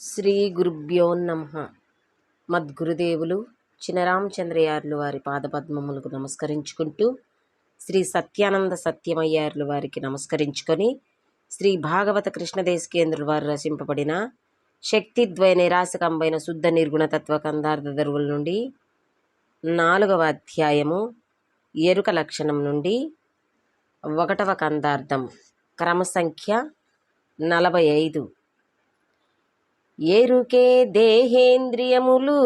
శ్రీ గురుభ్యో నమ. మద్గురుదేవులు చినరామచంద్రయార్లు వారి పాదపద్మములకు నమస్కరించుకుంటూ శ్రీ సత్యానంద సత్యమయ్యార్లు వారికి నమస్కరించుకొని శ్రీ భాగవత కృష్ణదేశకేంద్రుల వారు రచింపబడిన శక్తిద్వయ నిరాశకంబైన శుద్ధ నిర్గుణతత్వ కందార్థ దరువుల నుండి నాలుగవ అధ్యాయము ఎరుక లక్షణం నుండి ఒకటవ కందార్థం క్రమ సంఖ్య నలభై ఐదు. ఎరుకే దేహేంద్రియములు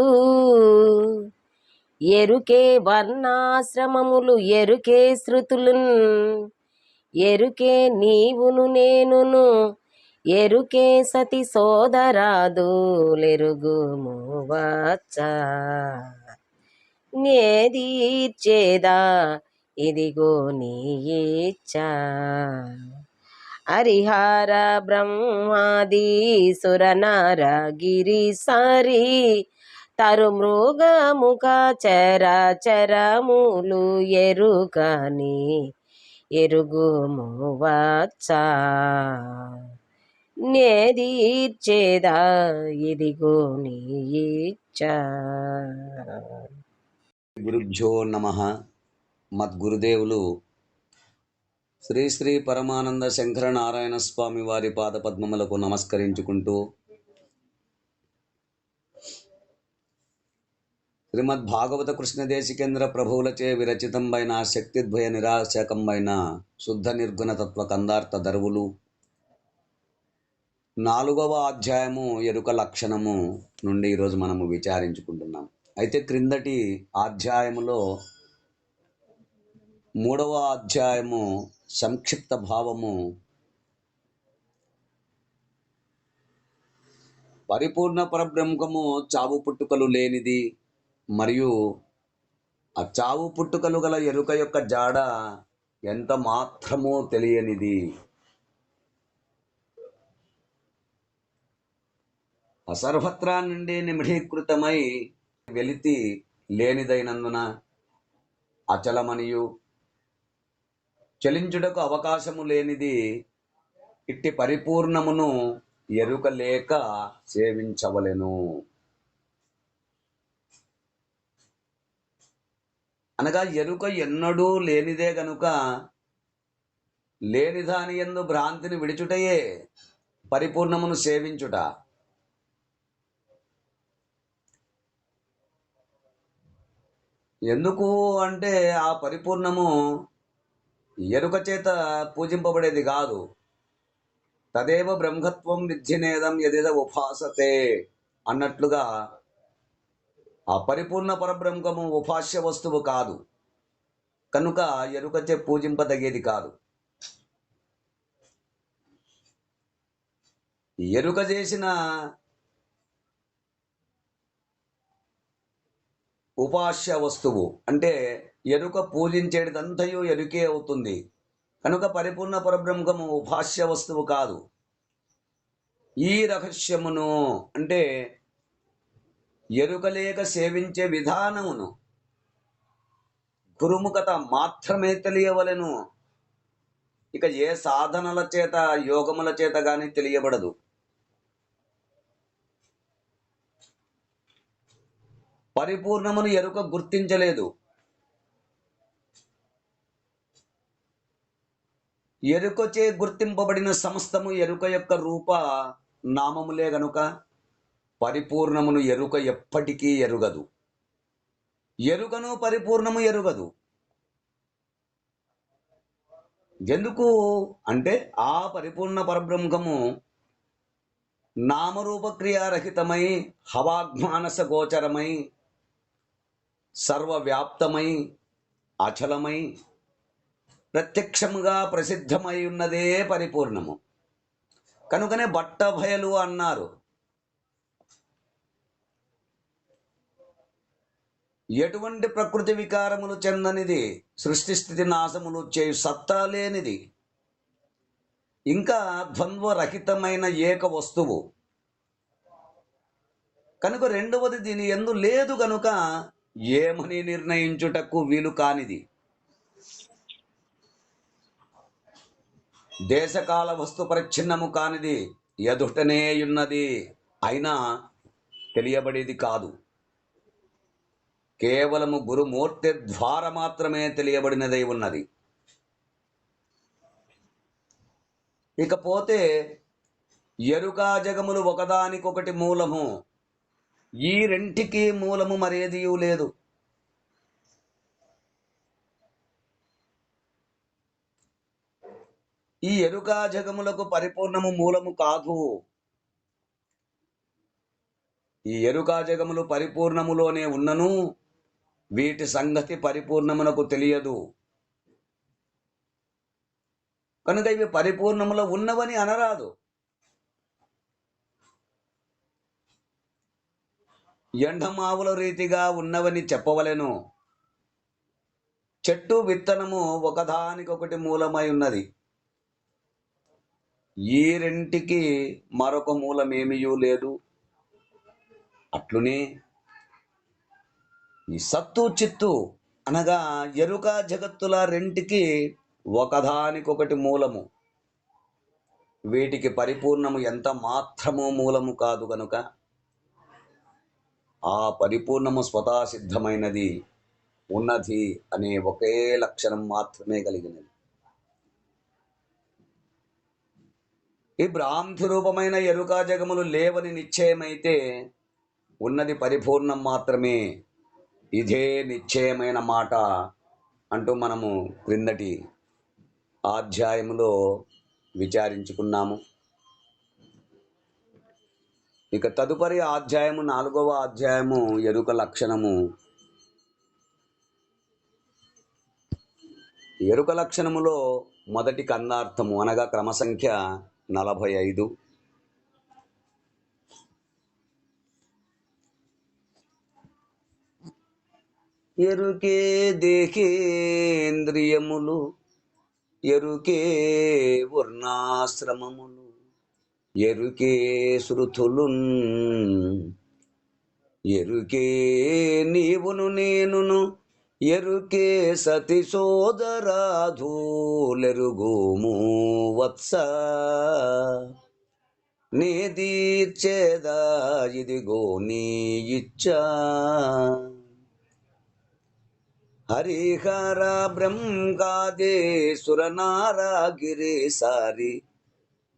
ఎరుకే వర్ణాశ్రమములు ఎరుకే శృతులున్ ఎరుకే నీవును నేనును ఎరుకే సతి సోదరాదులెరుగుము వచ్చా నేదీర్చేదా ఇదిగో నీ ఇచ్చా. హరిహర బ్రహ్మాది సురనర గిరి సరి తరు మృగముఖ చర చరములు ఎరుకని ఎరుగుము వచ్చా ఇచ్చేదా ఇదిగో నీ ఇచ్చా. గురుభ్యో నమ. మద్గురుదేవులు శ్రీ శ్రీ పరమానంద శంకర నారాయణ స్వామి వారి పాదపద్మములకు నమస్కరించుకుంటూ శ్రీమద్ భాగవత కృష్ణదేశికేంద్ర ప్రభువులచే విరచితంబైన శక్తిద్వయ నిరాశకంబైన శుద్ధ నిర్గుణ తత్వ కందార్థ దరువులు. నాలుగవ అధ్యాయము ఎరుక లక్షణము నుండి ఈరోజు మనము విచారించుకుంటున్నాం. అయితే క్రిందటి అధ్యాయములో మూడవ అధ్యాయము సంక్షిప్త భావము పరిపూర్ణ పరబ్రహ్మము చావు పుట్టుకలు లేనిది మరియు ఆ చావు పుట్టుకలు గల ఎరుక యొక్క జాడ ఎంత మాత్రమో తెలియనిది. అసర్వత్రా నుండి నిమిడీకృతమై వెలితి లేనిదైనందున అచలమనియు చలించుటకు అవకాశము లేనిది ఇట్టి పరిపూర్ణమును ఎరుక లేక సేవించవలెను. అనగా ఎరుక ఎన్నడూ లేనిదే గనుక లేని దాని ఎందు భ్రాంతిని విడిచుటయే పరిపూర్ణమును సేవించుట. ఎందుకు అంటే ఆ పరిపూర్ణము ఎరుక చేత పూజింపబడేది కాదు. తదేవ బ్రహ్మత్వం విద్యనేదం ఎదిద ఉపాసతే అన్నట్లుగా ఆ పరిపూర్ణ పరబ్రహ్మము ఉపాస్య వస్తువు కాదు. కనుక ఎరుకచే పూజింపదగేది కాదు. ఎరుక చేసిన ఉపాస్య వస్తువు అంటే ఎరుక పూజించేటిదంతయు ఎరుకే అవుతుంది. కనుక పరిపూర్ణ పరబ్రహ్మము ఉపాస్య వస్తువు కాదు. ఈ రహస్యమును అంటే ఎరుకలేక సేవించే విధానమును గురుముఖత మాత్రమే తెలియవలెను. ఇక ఏ సాధనల చేత యోగముల చేత కానీ తెలియబడదు. పరిపూర్ణమును ఎరుక గుర్తించలేదు. ఎరుకచే గుర్తింపబడిన సమస్తము ఎరుక యొక్క రూప నామములే గనుక పరిపూర్ణమును ఎరుక ఎప్పటికీ ఎరుగదు. ఎరుకను పరిపూర్ణము ఎరుగదు. ఎందుకు అంటే ఆ పరిపూర్ణ పరబ్రహ్మము నామరూపక్రియారహితమై హవాగ్మానస గోచరమై సర్వవ్యాప్తమై అచలమై ప్రత్యక్షముగా ప్రసిద్ధమై ఉన్నదే పరిపూర్ణము. కనుకనే బట్టభయలు అన్నారు. ఎటువంటి ప్రకృతి వికారములు చెందనిది? సృష్టి స్థితి నాశములు చేయు సత్తా లేనిది. ఇంకా ద్వంద్వరహితమైన ఏక వస్తువు. కనుక రెండవది దీని ఎందు లేదు కనుక ఏమని నిర్ణయించుటకు వీలు కానిది? దేశకాల వస్తు పరిచ్ఛిన్నము కానిది ఎదుటనేయున్నది అయినా తెలియబడేది కాదు. కేవలము గురుమూర్తి ద్వారా మాత్రమే తెలియబడినదై ఉన్నది. ఇకపోతే ఎరుకా జగములు ఒకదానికొకటి మూలము ఈ రెంటికి మూలము మరేదియూ లేదు. ఈ ఎరుకా జగములకు పరిపూర్ణము మూలము కాదు. ఈ ఎరుకా జగములు పరిపూర్ణములోనే ఉన్నను వీటి సంగతి పరిపూర్ణమునకు తెలియదు. కనుక ఇవి పరిపూర్ణములో ఉన్నవని అనరాదు. ఎండమావుల రీతిగా ఉన్నవని చెప్పవలెను. చెట్టు విత్తనము ఒకదానికొకటి మూలమై ఉన్నది. ఈ రెంటికి మరొక మూలమేమియూ లేదు. అట్లునే ఈ సత్తు చిత్తు అనగా ఎరుక జగత్తుల రెంటికి ఒకదానికొకటి మూలము. వీటికి పరిపూర్ణము ఎంత మాత్రము మూలము కాదు కనుక ఆ పరిపూర్ణము స్వతాసిద్ధమైనది ఉన్నది అనే ఒకే లక్షణం మాత్రమే కలిగినది. ఈ భ్రాంతి రూపమైన ఎరుకా జగములు లేవని నిశ్చయమైతే ఉన్నది పరిపూర్ణం మాత్రమే. ఇదే నిశ్చయమైన మాట అంటూ మనము క్రిందటి ఆధ్యాయములో విచారించుకున్నాము. ఇక తదుపరి అధ్యాయము నాలుగవ అధ్యాయము ఎరుక లక్షణము. ఎరుక లక్షణములో మొదటి కందార్థము అనగా క్రమ సంఖ్య నలభై ఐదు. ఎరుకే దేహేంద్రియములు ఎరుకే వర్ణాశ్రమములు ఎరుకే శృతులున్ ఎరుకే నీవును నేనును ఎరుకే సతి సోదరాధూలెరుగుము వత్స నీ తీర్చేదా ఇదిగో నీ ఇచ్చా. హరిహర బ్రహ్మకాదే సురనారాగిరి సారి.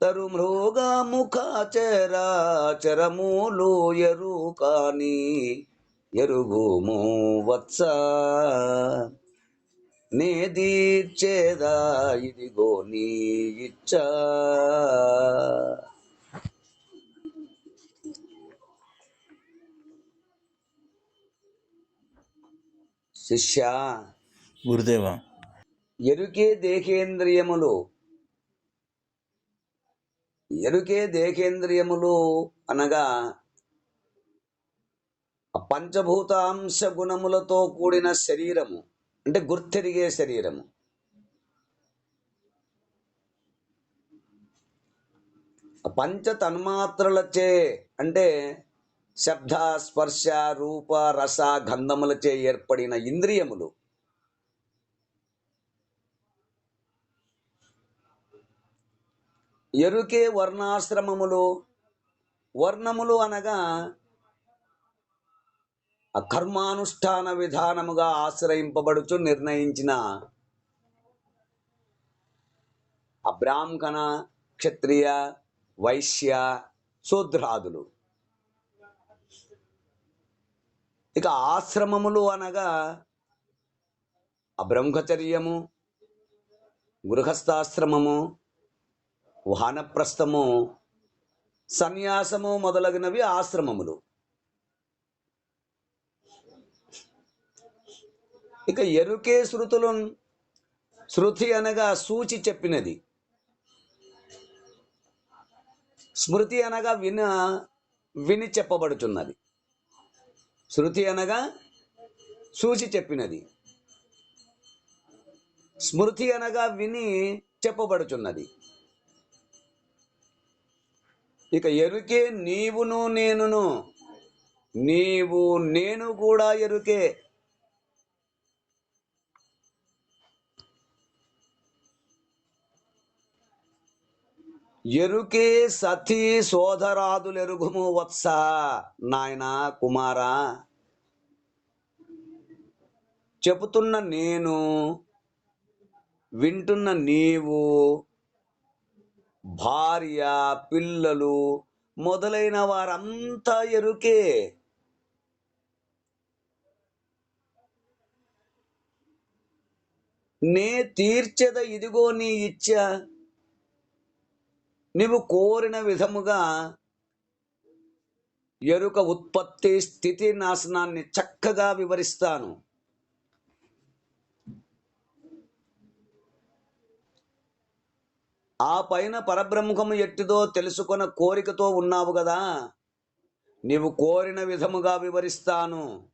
తరు మృగ ముఖాచరా చరములు ఎరు కాని ఎరుగుము వత్స నే దీర్చేదా ఇదిగో నీ ఇచ్చా. శిష్య. గురుదేవా. ఎరుకే దేహేంద్రియములు. ఎరుకే దేహేంద్రియములు అనగా పంచభూతాంశ గుణములతో కూడిన శరీరము అంటే గుర్తెరిగే శరీరము. పంచ తన్మాత్రలచే అంటే శబ్ద స్పర్శ రూప రస గంధములచే ఏర్పడిన ఇంద్రియములు. ఎరుకే వర్ణాశ్రమములు. వర్ణములు అనగా కర్మానుష్ఠాన విధానముగా ఆశ్రయింపబడుచు నిర్ణయించిన అబ్రాహ్మణ క్షత్రియ వైశ్య శూద్రాదులు. ఇక ఆశ్రమములు అనగా అబ్రహ్మచర్యము గృహస్థాశ్రమము వానప్రస్థము సన్యాసము మొదలగునవి ఆశ్రమములు. ఇక ఎరుకే శృతులు శృతి అనగా సూచి చెప్పినది. స్మృతి అనగా విన విని చెప్పబడుచున్నది. శృతి అనగా సూచి చెప్పినది. స్మృతి అనగా విని చెప్పబడుచున్నది. ఇక ఎరుకే నీవును నేనును నీవు నేను కూడా ఎరుకే. ఎరుకే సతీ సోదరాదులెరుగుము వత్స నాయన కుమారా. చెబుతున్న నేను వింటున్న నీవు భార్య పిల్లలు మొదలైన వారంతా ఎరుకే. నే తీర్చద ఇదిగో నీ ఇచ్చా నీవు కోరిన విధముగా ఎరుక ఉత్పత్తి స్థితి నాశనాన్ని చక్కగా వివరిస్తాను. ఆ పైన పరబ్రహ్మము ఎట్టిదో తెలుసుకొన కోరికతో ఉన్నావు కదా నీవు కోరిన విధముగా వివరిస్తాను.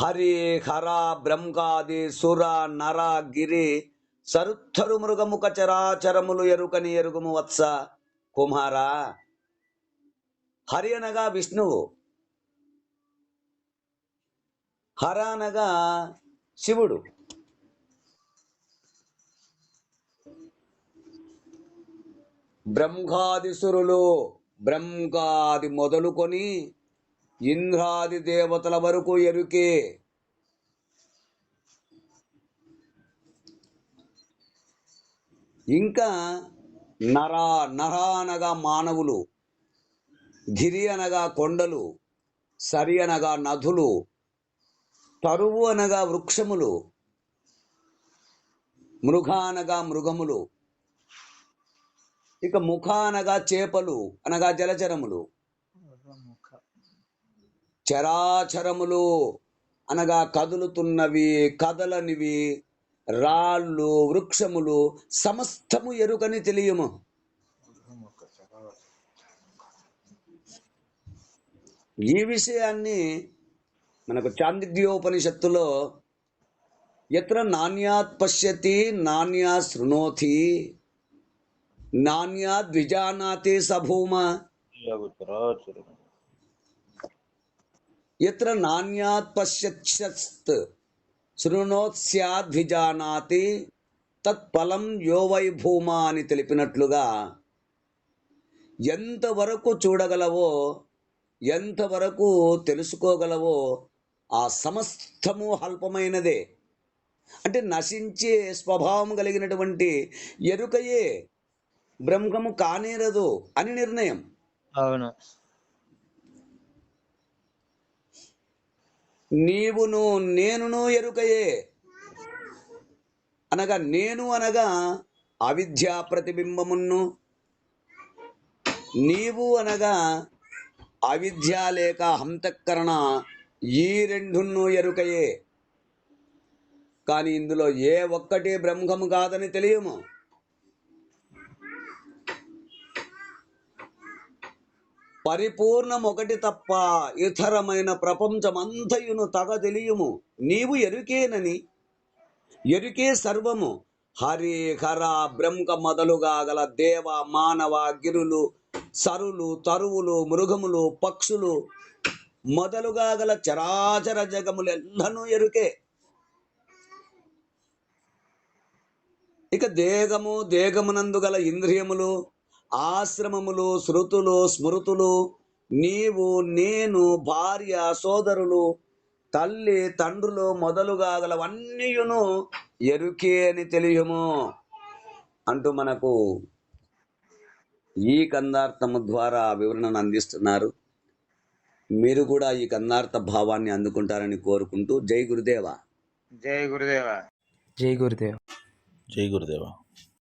హరి హర బ్రహ్మాది సుర నర గిరి సరుత్తరు మృగముఖ చరాచరములు ఎరుకని ఎరుగుము వత్స. కుమారా హరి అనగా విష్ణువు. హర అనగా శివుడు. బ్రహ్మాదిసురులు బ్రహ్మాది మొదలుకొని ఇంద్రాది దేవతల వరకు ఎరుకే. ఇంకా నర నర అనగా మానవులు గిరి అనగా కొండలు సరి అనగా నదులు తరువు అనగా వృక్షములు మృగ అనగా మృగములు ఇక ముఖ అనగా చేపలు అనగా జలచరములు. చరాచరములు అనగా కదులుతున్నవి కదలనివి రాళ్ళు వృక్షములు సమస్తము ఎరుకని తెలియము. ఈ విషయాన్ని మనకు చాందిగ్యోపనిషత్తులో ఎత్ర నాణ్యాత్ పశ్యతి నాణ్యా శృణోతి నాణ్యా ద్విజానాతి సభూమ. ఎత్ర నాణ్యాత్ పశ్యత్ శృణోత్స్యాద్విజానాతి తత్ఫలం యో వై అని తెలిపినట్లుగా ఎంతవరకు చూడగలవో ఎంతవరకు తెలుసుకోగలవో ఆ సమస్తము అల్పమైనదే. అంటే నశించే స్వభావం కలిగినటువంటి ఎరుకయే బ్రహ్మము కానేరదు అని నిర్ణయం. అవును. నీవును నేనును ఎరుకయే. అనగా నేను అనగా అవిద్యా ప్రతిబింబమును నీవు అనగా అవిద్య లేక హంతకరణ ఈ రెండును ఎరుకయే. కానీ ఇందులో ఏ ఒక్కటి బ్రహ్మము కాదని తెలియము. పరిపూర్ణం ఒకటి తప్ప ఇతరమైన ప్రపంచమంతయును తగ తెలియము. నీవు ఎరుకేనని ఎరుకే సర్వము. హరి హర బ్రహ్మ మొదలుగా గల దేవ మానవ గిరులు సరులు తరువులు మృగములు పక్షులు మొదలుగా గల చరాచర జగములెల్లనూ ఎరుకే. ఇక దేగము దేగమునందు గల ఇంద్రియములు ఆశ్రమములు శృతులు స్మృతులు నీవు నేను భార్య సోదరులు తల్లి తండ్రులు మొదలుగా గలవన్నీయును ఎరుకే అని తెలియము. అంటూ మనకు ఈ కందార్థము ద్వారా వివరణను అందిస్తున్నారు. మీరు కూడా ఈ కందార్థ భావాన్ని అందుకుంటారని కోరుకుంటూ జై గురుదేవా. జై గురుదేవ. జై గురుదేవ్. జై గురుదేవ.